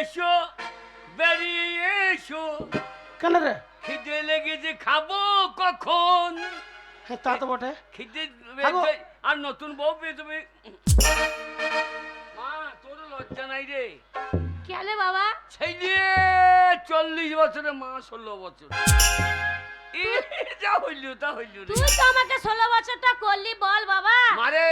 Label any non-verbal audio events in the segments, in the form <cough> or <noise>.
এসো বেরিয়ে এসো। কেন রে? খিদে লেগেছে খাব কখন? হ্যাঁ তা তো বটে। খিদে আর নতুন বউ পেয়ে তুমি মা তোর লজ্জা নাই রে। কেন বাবা? সেই যে চল্লিশ বছরে মা ষোলো বছর। যা হইল তা হইল রে। তুই তো আমাকে ষোলো বছরটা করলি বল বাবা। মারে।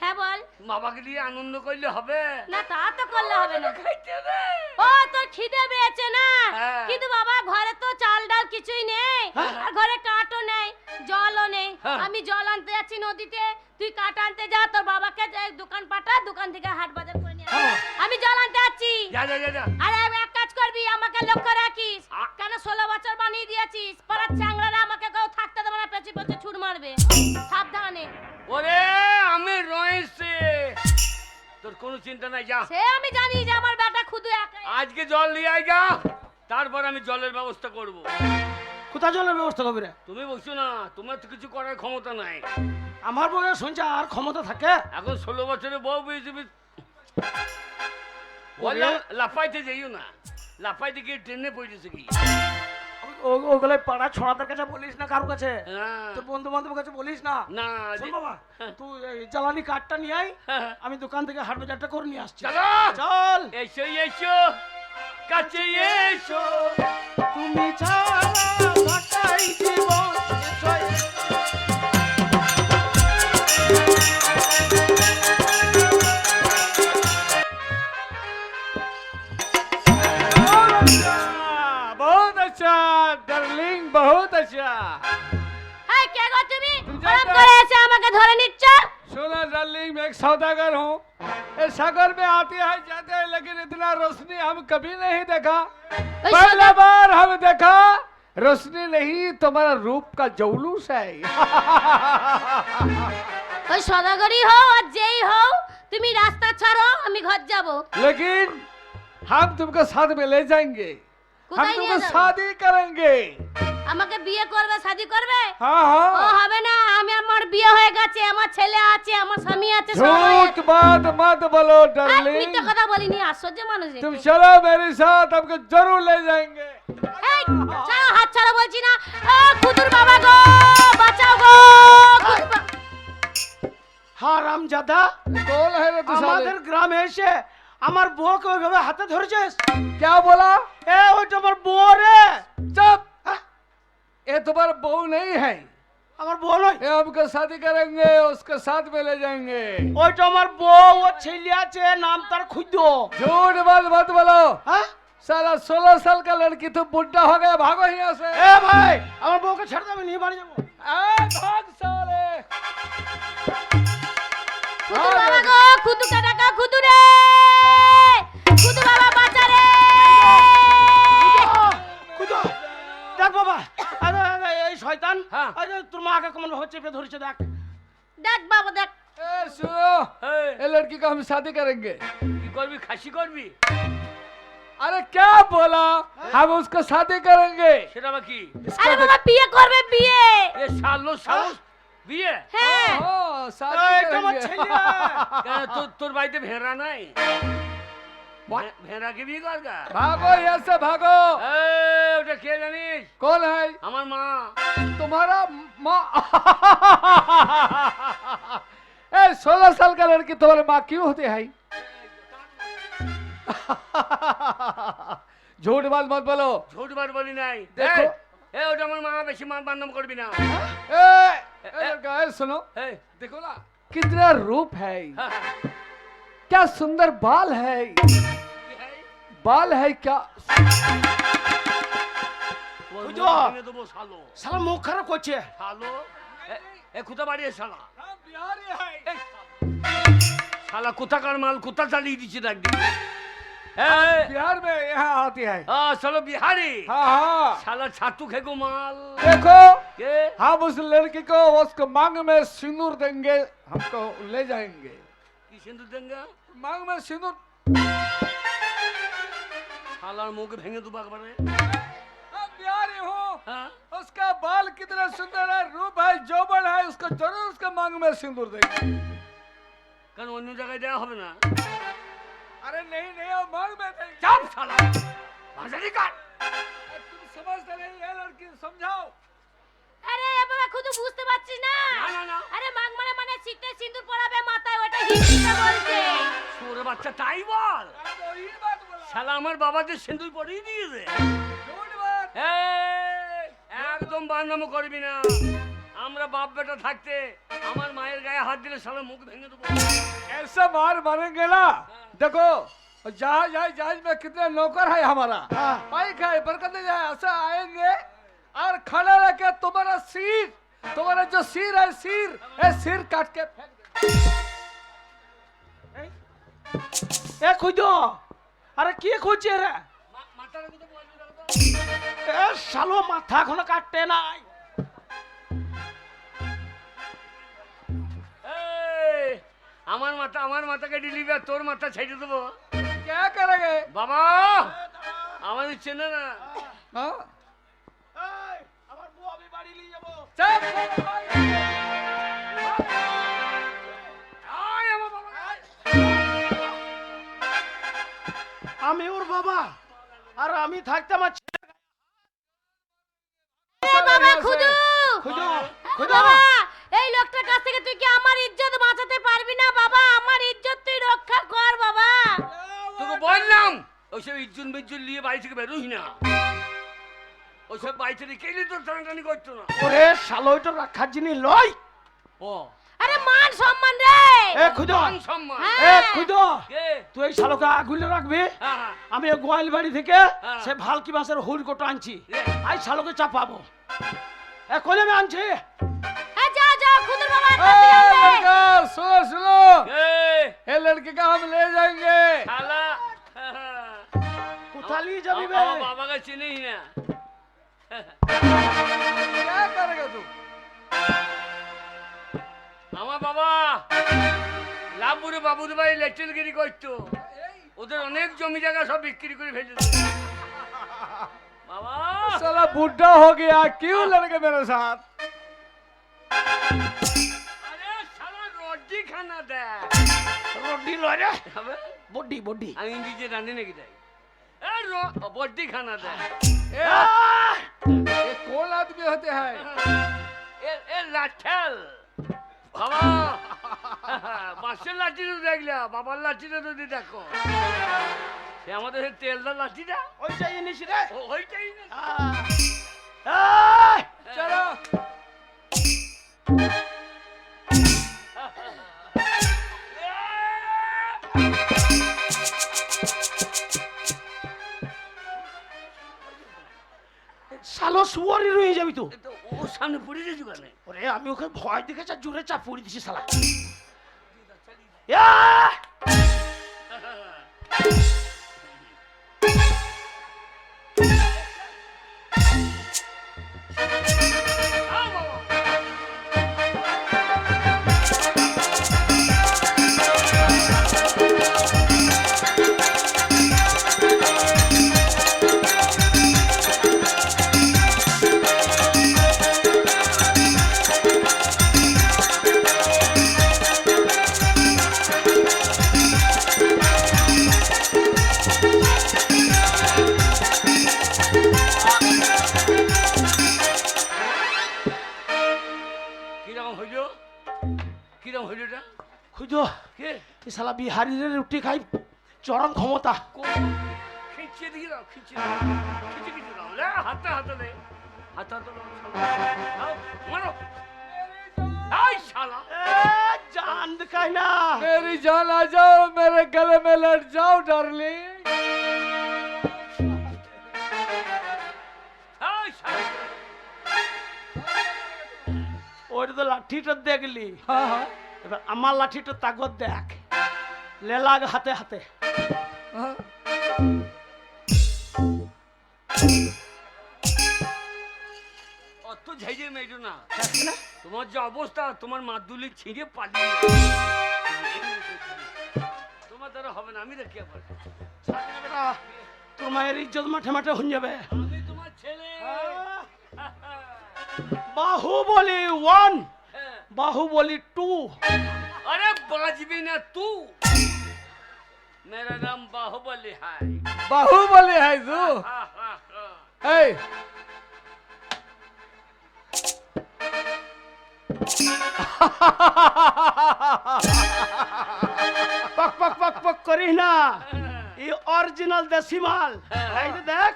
হ্যাঁ বল। বাবাকে দিয়ে আনন্দ করলে হবে? না তা তো করলে হবে না। খাইতে দে। ও তোর খিদে পেয়েছে না? হ্যাঁ। কিন্তু বাবা ঘরে তো চাল ডাল কিছুই নেই। হ্যাঁ। আর ঘরে কাঠও নেই জলও নেই। আমি জল আনতে যাচ্ছি নদীতে তুই কাঠ আনতে যা তোর বাবাকে দোকান পাঠা দোকান থেকে হাট বাজার করে নিয়ে। আমি জল আনতে যাচ্ছি। যা যা যা যা। আরে এক- করবি আমাকে লক্ষ্য রাখিস। কেন ষোলো বছর বানিয়ে দিয়েছিস? পাড়ার চাংড়ারা আমাকে কেউ থাকতে দেবে না পেছু পেছু ছুট মারবে। সাবধানে। ওরে আমি রয়েছে। তোর কোনো চিন্তা নাই যা। সে আমি জানি যে আমার বেটা খুদু একাই। আজকে জল নিয়ে আয় যা তারপর আমি জলের ব্যবস্থা করব। কোথায় জলের ব্যবস্থা করবি রে? তুমি বলছো না তোমার তো কিছু করার ক্ষমতা নাই। আমার বউয়ের শুনছে আর ক্ষমতা থাকে? এখন ষোলো বছরে বউ তুমি লাফাইতে যাইও না। লাফাইতে গিয়ে ট্রেনে পড়েছে কি? ওগুলো পাড়া ছড়াদের কাছে বলিস না কারোর কাছে? হ্যাঁ। তোর বন্ধু বান্ধবের কাছে বলিস না? না বাবা হ্যাঁ। তুই জ্বালানি কাঠটা নিয়ে আয় হ্যাঁ। আমি দোকান থেকে হাট বাজারটা করে নিয়ে আসছি। চল। এসো এসো। কাছে এসো। তুমি ছাড়া কাটাই জীবন बहुत अच्छा হাই কে গো তুমি তুমি ওরম যাইতে- করে এসে আমাকে ধরে নিচ্ছ सुना डार्लिंग मैं एक सौदागर हूँ इस सागर में आते हैं जाते हैं लेकिन इतना रोशनी हम कभी नहीं देखा ওই पहला सौदा- बार हम देखा रोशनी नहीं तुम्हारा रूप का जौलूस है <laughs> ওই সদাগরি হও আর যেই হও তুমি রাস্তা ছাড়ো আমি ঘর যাব लेकिन हम तुमको साथ में ले जाएंगे हम কোথায় নিয়ে तुमको যাবে? शादी करेंगे আমাকে বিয়ে করবে শাদি করবে हाँ ও हाँ হবে না আমি আমার বিয়ে হয়ে গেছে আমার ছেলে আছে আমার স্বামী আছে সবাই झूठ আছে। बात मत बोलो এই, डार्लिंग মিথ্যে কথা বলিনি আশ্চর্য মানুষ এ। तुम चलो मेरे साथ हमको जरूर ले जाएंगे এই, ছাড়ো হাত ছাড়ো বলছি না ও কুতুর বাবা গো বাঁচাও গো কুতুর বা- হারাম জাদা कौन है रे तू साले? আমাদের গ্রামে এসে আমার বউকে ওইভাবে হাতে ধরেছিস क्या बोला এ ওইটা আমার বউ রে चुप হ্যাঁ, ये तुम्हारा बहू नहीं है আমার বউ নয় ये हमको शादी करेंगे उसके साथ में ले जाएंगे ওইটা আমার বউ ও ছেলে আছে নাম তার খুদ্দ झूठ बात मत बोलो হ্যাঁ साला सोलह साल का लड़की तो बुढ़ा हो गया भागो यहाँ से এ ভাই আমার বউকে ছেড়ে দেবে নিয়ে বাড়ি যাবো ए, भाग साले কুতুর বাবা গো কুতু কাটা কুতু রে কুতু বাবা বাঁচা রে খুদো দেখ বাবা আরে আরে, এই শয়তান হ্যাঁ। আরে তোর মা আগে কেমন ভাবে চেপে ধরেছে দেখ দেখ বাবা দেখ ए, सुनो এই, ये लड़की को हम शादी करेंगे কি করবি খাসি করবি अरे क्या बोला हम उसको शादी करेंगे সেটা আবার কি আরে বাবা বিয়ে করবে বিয়ে এ সালো সাহস বিয়ে হ্যাঁ हाँ, शादी এই, এটা আমার करेंगे। ছেলে। <laughs> কেন তোর তোর বাড়িতে ভেড়া নাই ভে- ভেড়াকে বিয়ে করগা भागो यहाँ से भागो এই, ওটা কে জানিস कौन है আমার মা तुम्हारा माँ ए सोलह साल का लड़की तुम्हारी माँ क्यों होती है झूठ बात मत बोलो ঝুট বার বলি নাই দেখো। এই, এই ওটা আমার মা বেশি মা বান্নম করবি না ए, ए लड़का ए, सुनो এই, देखो ना कितना रूप है হ্যাঁ, হ্যাঁ। क्या सुंदर बाल है কি হয়? बाल है क्या তোর বুঝো? মুখ ভেঙে দেবো শালো শালা মুখ খারাপ করছে শালো এ- এ কোথা বাড়িয়ে শালা हम बिहारी है এই, শালা কোথাকার মাল কোথা চালিয়ে দিচ্ছে দেখ দেখি এই, हाँ, बिहार में यहाँ आती है। आ, चलो बिहारी। हाँ हाँ। साला छातू माल। देखो के? हम उस लड़की को उसको मांग में सिंदूर देंगे हमको ले जाएँगे। सिंदूर देंगे? मांग में सिंदूर। साला मुँह के भेंगे दुबा के प्यारी हूँ। हाँ? उसका बाल कितना सुंदर है रूप है जोबन है उसको ज़रूर उसके मांग में सिंदूर देंगे। कन अन्य जगह जाया हो ना? अरे नहीं नहीं हम मांग में देंगे যা শালা ভাষারি কাট तुम समझते नहीं ये लड़की समझाओ আরে এ বাবা খুদু বুঝতে পারছিস না না না না আরে মাগ মানে মানে সিটে সিঁদুর পরাবে মাথায় ওটা হিন্দিতে বলছে ছোট বাচ্চা তাই বল मैं तो यही बात बोला শালা আমার বাবাকে সিঁদুর পরিয়ে দিয়েছে झूठ बात এই, একদম বান্দামো করবি না আমরা বাপ বেটা থাকতে আমার মায়ের গায়ে হাত দিলে শালা মুখ ভেঙে দেবো ऐसा मार मारेंगे ना देखो जहाज है जहाज में कितने नौकर है हमारा हाँ। बाइक है बरकत जाए ऐसा आएंगे और खड़ा रह के तुम्हारा सिर तुम्हारा जो सिर है सिर है सिर काट के फेंक देंगे। এ খুঁজ আরে কি খুঁজছে রে মা- মাথার মতো বলবি না তো। এ শালো মাথা এখনো কাটতে নাই আমার মাথা আমার মাথাকে ডিলিবি আর তোর মাথা ছেড়ে দেবো। বাবা আমাদের চেনে না। হ্যাঁ? আমি ওর বাবা আর আমি থাকতে আমার ছেলে খুঁজো খুঁজো খুদু! হ্যাঁ। ওইসব ইজ্জুন বিজ্জুন নিয়ে বাড়ি থেকে বেরোই না ওইসব বাড়ি থেকে কেলি তোর টানাটানি করতো না ওরে শালো ওইটা রাখার জিনিস লয় ও আরে মান সম্মান রে এ খুঁজো মান সম্মান হ্যাঁ। এ খুঁজো কে তুই এই শালোকে আগুলে রাখবি হ্যাঁ, হ্যাঁ। আমি ওই গোয়াল বাড়ি থেকে হ্যাঁ। সে ভালকি মাসের হুল কোটো আনছি রে। আই শালোকে চাপাবো এখন আমি আনছি হ্যাঁ যা যা খুদুর বাবা ए, लड़का सुनो सुनो কে ये लड़की का हम ले जाएंगे শালা কোথা নিয়ে যাবি বে আমার বাবাকে চিনিস না क्या करेगा तू আমার বাবা লাভপুরে বাবুদের বাড়ি লেট্রিনগিরি করতো ওদের অনেক জমি জায়গা সব বিক্রি করে ফেলেছে বাবা साला बुढ़ा हो गया क्यों लड़के मेरे साथ আরে শালা রড্ডি খানা দেয় রড্ডি লয় রে হবে? বড্ডি বড্ডি আমি ইংরেজি রাঁধি নাকি তাই এ র- বড্ডি খানা দেয় ए, আহ! ये कौन आदमी होते हैं এ এ লাঠেল বাবা বাঁশের লাঠিটা দেখলা বাবার লাঠিটা যদি দেখো সে আমাদের সেই তেলদার লাঠিটা ওই যে জিনিস রে ও- ওইটাই না আহ! সামনে পড়ে গেছি কেন ওরে আমি ওকে ভয় দেখেছি জোরে চাপ পড়ে দিছি শালা। এই শালা বিহারিদের রুটি খাই চরম ক্ষমতা কোন খিচিয়ে দেখি দাও খিচিয়ে দাও খিচে খিচে দাও লে হাতে হাতে দে হাতে হাতে দাও শালা। দাও, মারো আই শালা এ, জান দেখাই না मेरी जान आ जाओ मेरे गले में लट जाओ डार्लिंग আই শালা ওইটা তো লাঠিটা দেখলি हाँ हाँ এবার আমার লাঠিটা তাগত দেখ লেলাগ হাতে হাতে। অত ঝাইজে মেয়েটো না। তোমার যে অবস্থা তোমার মাদুলি ছিঁড়ে পালিয়ে তোমার দ্বারা হবে না আমি দেখি আবার। তোর মায়ের ইজ্জত মাঠে মাঠে হয়ে যাবে। আমি তোমার ছেলে। বাহুবলি ওয়ান হ্যাঁ। বাহুবলি টু। আরে বাঁচবি না তু মেরা নাম বাহুবলি হাই বাহুবলি হাই জু এই পক পক পক পক করিস না ই অরিজিনাল দেশি মাল দেখ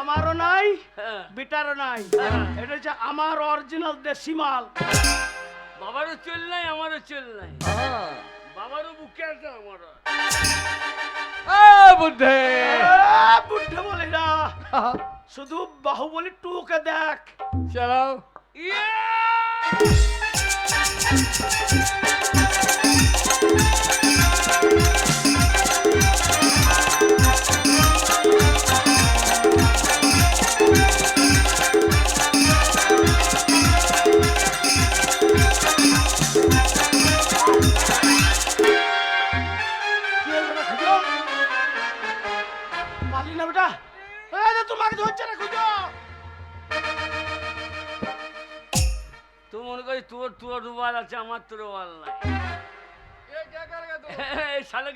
আমারও নাই হ্যাঁ। বিটারও নাই। এটা হচ্ছে আমার অরিজিনাল দেশি মাল বাবারও চুল নাই আমারও চুল নাই। বাবারও বুকে আছে আমারও। বুদ্ধে। বুদ্ধে বলি না। শুধু বাহুবলি টুকে দেখ। চলো ইয়ে!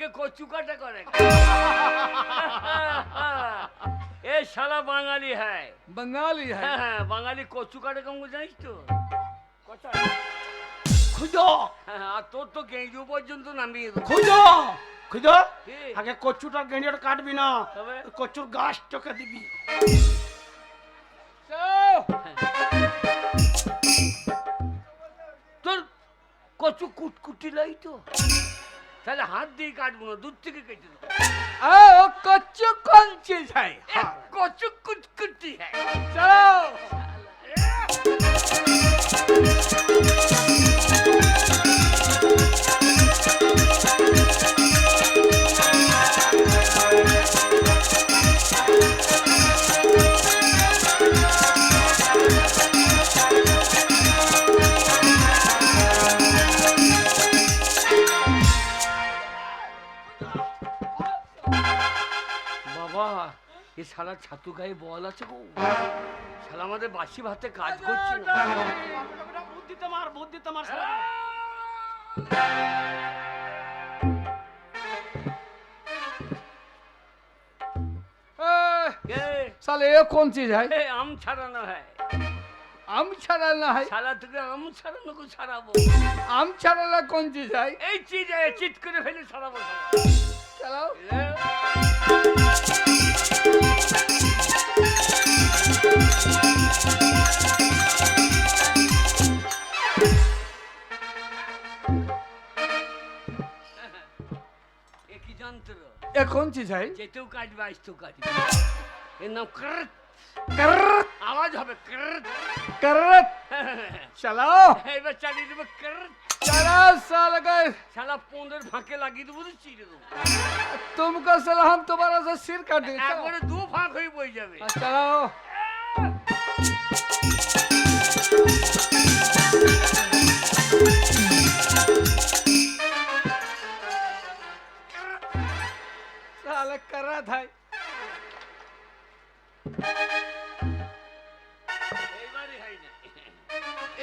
আমাকে কচু কাটা করে। এ শালা বাঙালি হ্যাঁ বাঙালি হ্যাঁ হ্যাঁ বাঙালি কচু কাটা কেমন জানিস তো? খুঁজো। হ্যাঁ, হ্যাঁ তোর তো গেঁজু পর্যন্ত নামিয়ে দেবো। খুঁজো। খুঁজো। আগে কচুটা গেঁজুটা কাটবি না কচুর গাছ চোখে দিবি। তোর কচু কুটকুটি লাই তো? তাহলে হাত দিয়ে কাটবো না দূর থেকে কেটে দেবো ও কচু কোন চিজ হ্যাঁ কচু কুচকুটি হ্যাঁ চলো এ সারা ছাতু গায়ে বল আছে গো। শালা আমাদের বাসি ভাতে কাজ করছে। না বুদ্ধি তোমার বুদ্ধি তোমার সালে এ কোন চিজ হয়? আম ছাড়ানো হয়। আম ছাড়ানো হয়? সালা থেকে আম ছাড়ানো কো ছাড়াবো। আম ছাড়ানো কোন চিজ হয়? এই চিজ চিট করে ফেলে ছাড়াবো চলো এখন કોણ যেতেও কাটবে જે তো কাটবে। ઇસ તું કાઢ એ আওয়াজ হবে করত করত চালাও <laughs> এবার চালিয়ে দেবো করত চালাও সালা গায় সালা ফাঁকে লাগিয়ে দেবো তো চিড়ে দেবো। তুমকো সালা হাম তোমার আছে সির কাটে একবারে দু ফাঁক হয়ে বই যাবে। আচ্ছা, চালাও ચેક કરા થાય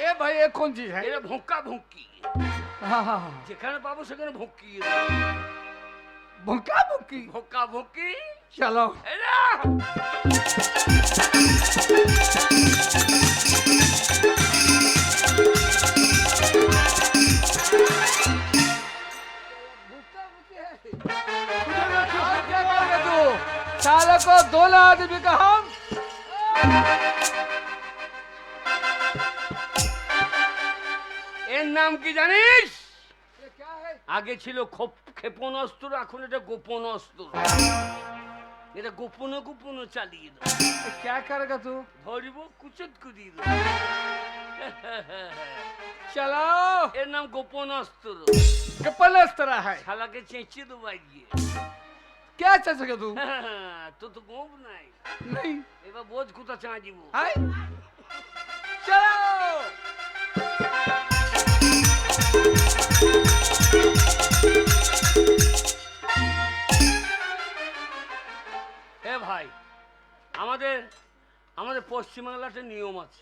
এ ভাই এ কোন জিনিস এটা ভোঁকা ভোঁকি। যেখানে পাবো সেখানে ভোঁকি। ভোঁকা ভোঁকি? ভোঁকা ভোঁকি? চলো। এটা साले को दो आदमी का हम এর নাম কি জানিস ये क्या है আগে ছিল খোপ- ক্ষেপণাস্ত্র এখন এটা গোপন অস্ত্র এটা গোপনে গোপনে চালিয়ে দেবো ये क्या करेगा तू ধরিব কুচত কুদিয়ে দেবো चलो এর নাম গোপন অস্ত্র कपल इस तरह है শালাকে চেঁচিয়ে দেবো গিয়ে क्या चलेगा तू তো তো গোপ নাই नहीं এবার বোঝ কোথা চাঁচিব है चलो এ ভাই আমাদের আমাদের পশ্চিমবাংলাতে নিয়ম আছে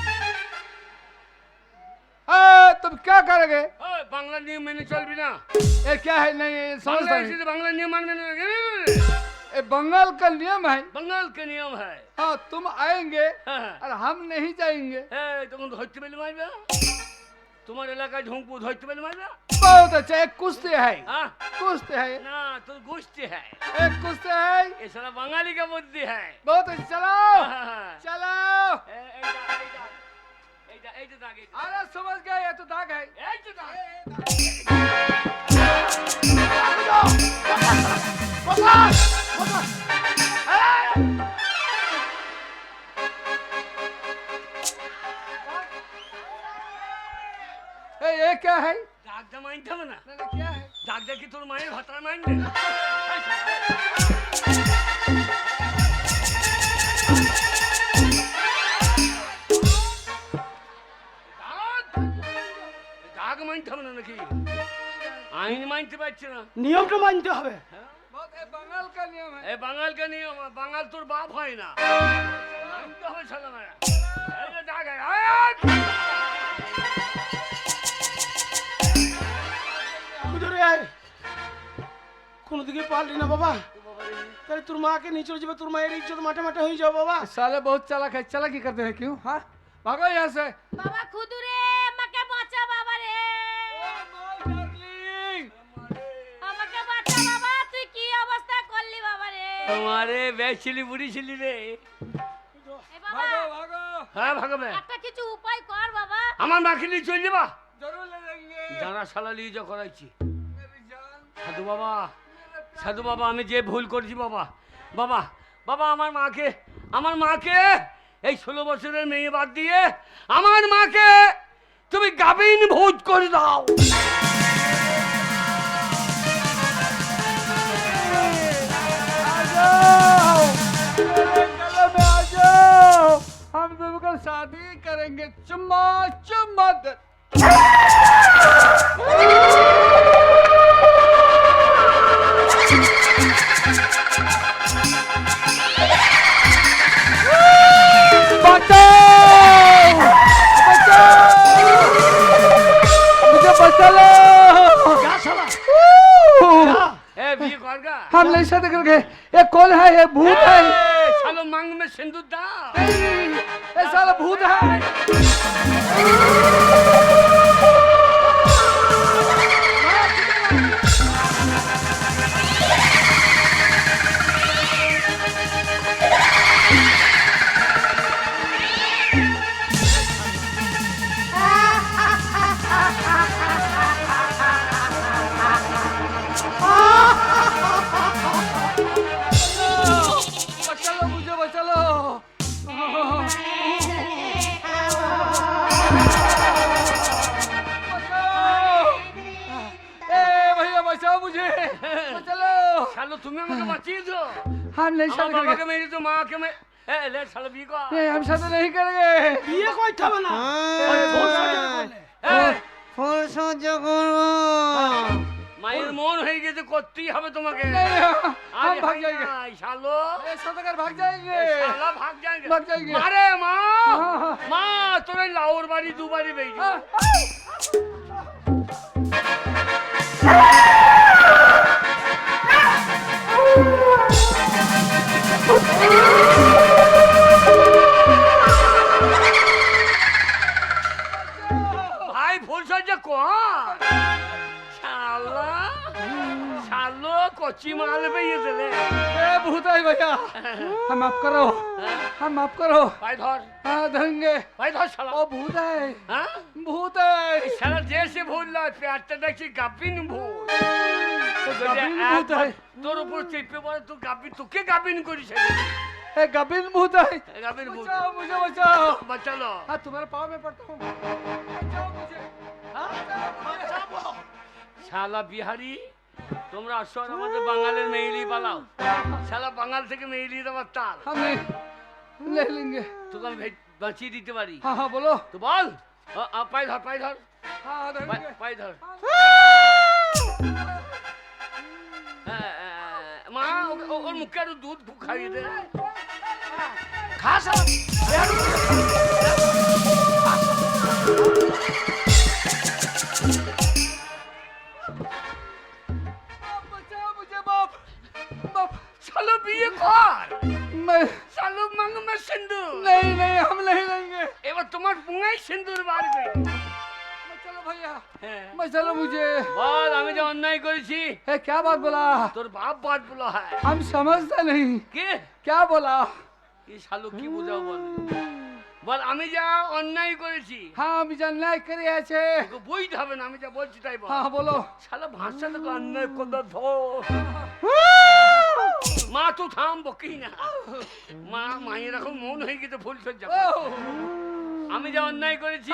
तुम क्या करोगे? बांग्ला नियम मैंने चल भी ना। ये क्या है? नहीं ये समझ नहीं। तो बांग्ला नियम मान मैंने ए बंगाल का नियम है। बंगाल का नियम है। हाँ तुम आएँगे हाँ, हाँ। और हम नहीं जाएँगे। तुम धोती बेल मारना तुम्हारे इलाका झोंकू धोती बेल मारना बहुत अच्छा एक कुश्ती है। हाँ। कुश्ती है। ना तो गुश्ती है। एक कुश्ती है। ये सारा बंगाली का बुद्धि है। बहुत अच्छा चलो। चलो। अरे समझ गए ये तो दाग है। ये क्या है? दाग दा माइन था मना क्या है? दाग दा की तुर माइन भतरा माइन <laughs> আইন মানতে পারছে না নিয়মটা মানতে হবে बहुत ये बंगाल का नियम है এই বাঙাল কে নিয়ে বাঙাল তোর বাপ হয় না মানতে হবে শালা মারা এই যে দাগ আয়, আয়, আয়। হুজুরে আয় কোনো দিকে পারলি না বাবা তাহলে তোর মাকে নিয়ে চলে যাবে তোর মায়ের ইজ্জত মাঠে মাঠে হয়ে যাবে বাবা साले बहुत चालाक है चालाकी करते हैं क्यों हाँ भागो यहाँ से বাবা খুদুরে আমাকে তোমারে বেছিলি বুড়িছিলি রে। হ্যাঁ ভাগো বে। একটা কিছু উপায় কর বাবা। আমার মাকে নিয়ে চলে যাবা? জরুর লেগে জানা শালা লিয়ে যা করাইছি। সাধু বাবা সাধু বাবা আমি যে ভুল করছি বাবা। বাবা বাবা আমার মাকে আমার মাকে এই ষোলো বছরের মেয়ে বাদ দিয়ে আমার মাকে তুমি গাবিন ভোজ করে দাও। करेंगे चुम्मा चुम्मा हम नहीं सद कर गए ये कौन है ये भूत है। साले মায়ের মন হয়ে গেছে করতেই হবে তোমাকে। আমি ভাগ যাইগে শালো। এ ভাগ যাইগে আরে মা মা। তোর লাউর বাড়ি দুবারই বেই যে কালা কচি মাল পেয়েছে রে এ ভূতাই ভাইয়া হ্যাঁ মাফ করো হ্যাঁ মাফ করো। ভাই ধর। হ্যাঁ ধরেঙ্গে। ভাই ধর শালা। ও ভূতাই হ্যাঁ? ভূতাই। শালা যে সে ভুল নয় পেটটা দেখছি গাবিন ভূত। তোর উপর চেপে পড়ে তুই গাবি তোকে গাবিন করিস এ গাবিন ভূতাই গাবিন ভূত। মুঝে বাঁচাও। বাঁচালো। হ্যাঁ তোমার পাও মে শালা বিহারি তোমরা আসো আমাদের বাঙালির মেইলি পালাও শালা বাঙাল থেকে মেইলি তোমার তার আমি তোকে আমি বাঁচিয়ে দিতে পারি। হ্যাঁ হ্যাঁ বলো। তো বল। পাই ধর পাই ধর। হ্যাঁ, হ্যাঁ, পাই ধর। হ্যাঁ। মা ওর মুখে আরও দুধ খাইয়ে দে। খাস बाप শালো বিয়ে কর मैं শালো মাঙ্গ মে সিন্দুর नहीं नहीं हम नहीं लेंगे এবার তোমার পুঙ্গাই সিন্দুর বাড়বে चलो भैया হ্যাঁ मैं चलो मुझे বল আমি যে অন্যায় করেছি ए, क्या बात बोला তোর বাপ বাদ বলো হ্যাঁ हम समझते नहीं কে क्या बोला কি শালো কি বুঝাও বল বল আমি যা অন্যায় করেছি हाँ हम अन्याय करे আছে তোকে বুঝতে হবে না আমি যা বলছি তাই বল हाँ बोलो শালা ভাষা তোকে অন্যায় করতে ধো মা তো থাম বকি না? মা মায়ের এখন মন হয়ে গেছে ফুল সজ্জা আমি যা অন্যায় করেছি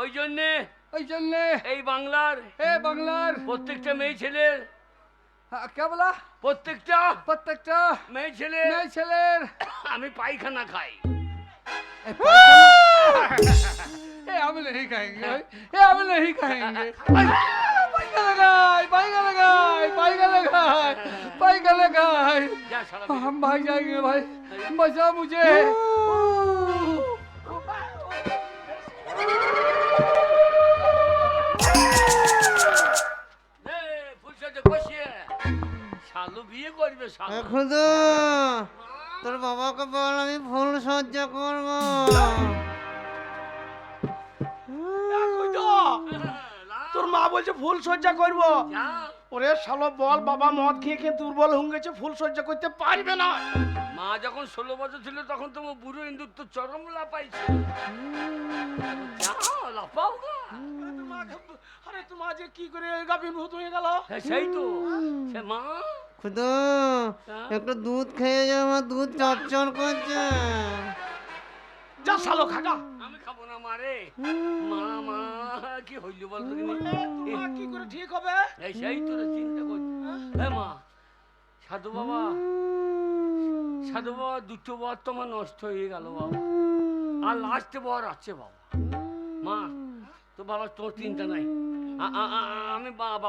ওই জন্যে ওই জন্যে। এই বাংলার হে বাংলার। প্রত্যেকটা মেয়ে ছেলের কে বলা? প্রত্যেকটা প্রত্যেকটা মেয়ে ছেলে মেয়ে ছেলের। আমি পায়খানা খাই। আমি নেই খাইঙ্গে আমি নেই খাইঙ্গে ए हम नहीं खाएंगे पाइका लगाए पाइका लगाए पाइका लगाए पाइका लगाए যা সারা हम भाग जाएंगे भाई बचा मुझे ফুলসজ্জা বসিয়ে শালু বিয়ে করবে শালু খুদু তোর বাবাকে বল আমি ফুল সজ্জা করবো তোর মা বলছে ফুল সজ্জা করব। ওরে শালো বল বাবা মদ খেয়ে খেয়ে দুর্বল হয়ে গেছে ফুল সজ্জা করতে পারবে না। মা যখন ষোলো বছর ছিল তখন তো বুড়ো ইন্দুর তো চরম লাপাইছে লাপাও আরে তোর মা যে কি করে গাভীর ভূত হয়ে গেল? হ্যাঁ, সেই তো। সে মা। খুদু একটা দুধ খেয়ে যা আমার দুধ চরচর করছে। যা শালো খাগা। আমি খাব না মারে মা মা কি হইল বল তো তোর মা কি করে ঠিক হবে? এই সেই তো রে চিন্তা করছি হ্যাঁ। মা সাধু বাবা সাধু বাবা দুটো বর তোমার নষ্ট হয়ে গেল বাবা। আর লাস্টে বর আছে বাবা। মা তো বাবা তোর চিন্তা নাই। আমি বাবা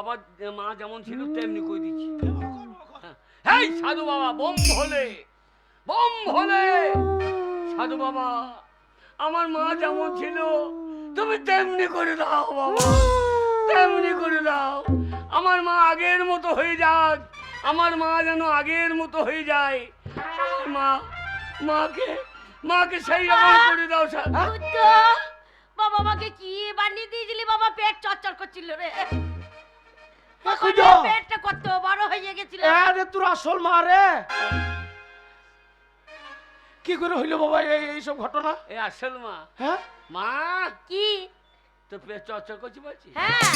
মা যেমন ছিল তেমনি করে দিচ্ছি। হ্যাঁ। এই সাধু বাবা বোম ভোলে বোম ভোলে সাধু বাবা আমার মা যেমন ছিল তুমি তেমনি করে দাও বাবা। তেমনি করে দাও। আমার মা আগের মতো হয়ে যাক। আমার মা যেন আগের মতো হয়ে যায়। আমার মা মাকে মাকে সেই রকম করে দাও স্যার। বাবা মাকে কি বানিয়ে দিয়েছিলি বাবা? পেট চচ্চর করছিল রে। পেটটা কত বড় হয়ে গেছিল। আরে তোর আসল মা রে। কি করে হইল বাবা এই এইসব ঘটনা? এ আসল মা। হ্যাঁ? মা! কি? তো পেট চর্চা করছি বলছি? হ্যাঁ।